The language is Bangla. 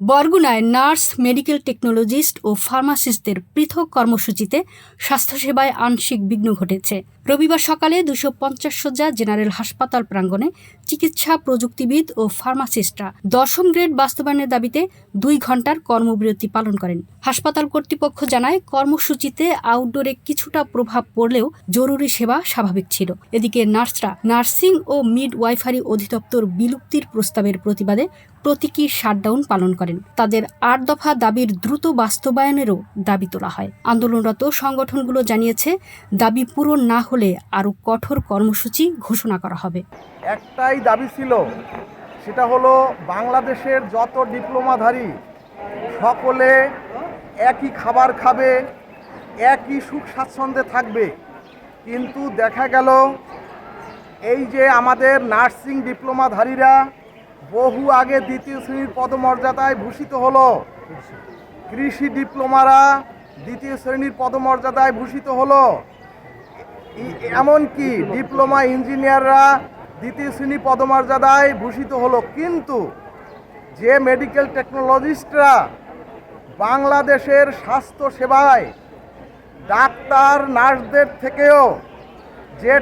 বরগুনায় নার্স, মেডিকেল টেকনোলজিস্ট ও ফার্মাসিস্টদের পৃথক কর্মসূচিতে স্বাস্থ্যসেবায় আংশিক বিঘ্ন ঘটেছে। রবিবার সকালে দুশো পঞ্চাশ শয্যা জেনারেল হাসপাতাল প্রাঙ্গণে চিকিৎসা প্রযুক্তিবিদ ও ফার্মাসিস্টরা দশম গ্রেড বাস্তবায়নের দাবিতে দুই ঘণ্টার কর্মবিরতি পালন করেন। হাসপাতাল কর্তৃপক্ষ জানায়, কর্মসূচিতে আউটডোরে কিছুটা প্রভাব পড়লেও জরুরি সেবা স্বাভাবিক ছিল। এদিকে নার্সরা নার্সিং ও মিড ওয়াইফারি অধিদপ্তর বিলুপ্তির প্রস্তাবের প্রতিবাদে প্রতীকী শাটডাউন পালন করেন। তাদের আট দফা দাবির দ্রুত বাস্তবায়নেরও দাবি তোলা হয়। আন্দোলনরত সংগঠনগুলো জানিয়েছে, দাবি পূরণ না হলে আরও কঠোর কর্মসূচি ঘোষণা করা হবে। একটাই দাবি ছিল, সেটা হলো বাংলাদেশের যত ডিপ্লোমাধারী, সকলে একই খাবার খাবে, একই সুখ স্বাচ্ছন্দ্যে থাকবে। কিন্তু দেখা গেল, এই যে আমাদের নার্সিং ডিপ্লোমাধারীরা বহু আগে দ্বিতীয় শ্রেণির পদমর্যাদায় ভূষিত হলো। কৃষি ডিপ্লোমারা দ্বিতীয় শ্রেণির পদমর্যাদায় ভূষিত হলো। এমনকি ডিপ্লোমা ইঞ্জিনিয়াররা দ্বিতীয় শ্রেণি পদমর্যাদায় ভূষিত হলো। কিন্তু যে মেডিকেল টেকনোলজিস্টরা বাংলাদেশের স্বাস্থ্য সেবায় ডাক্তার, নার্সদের থেকেও যে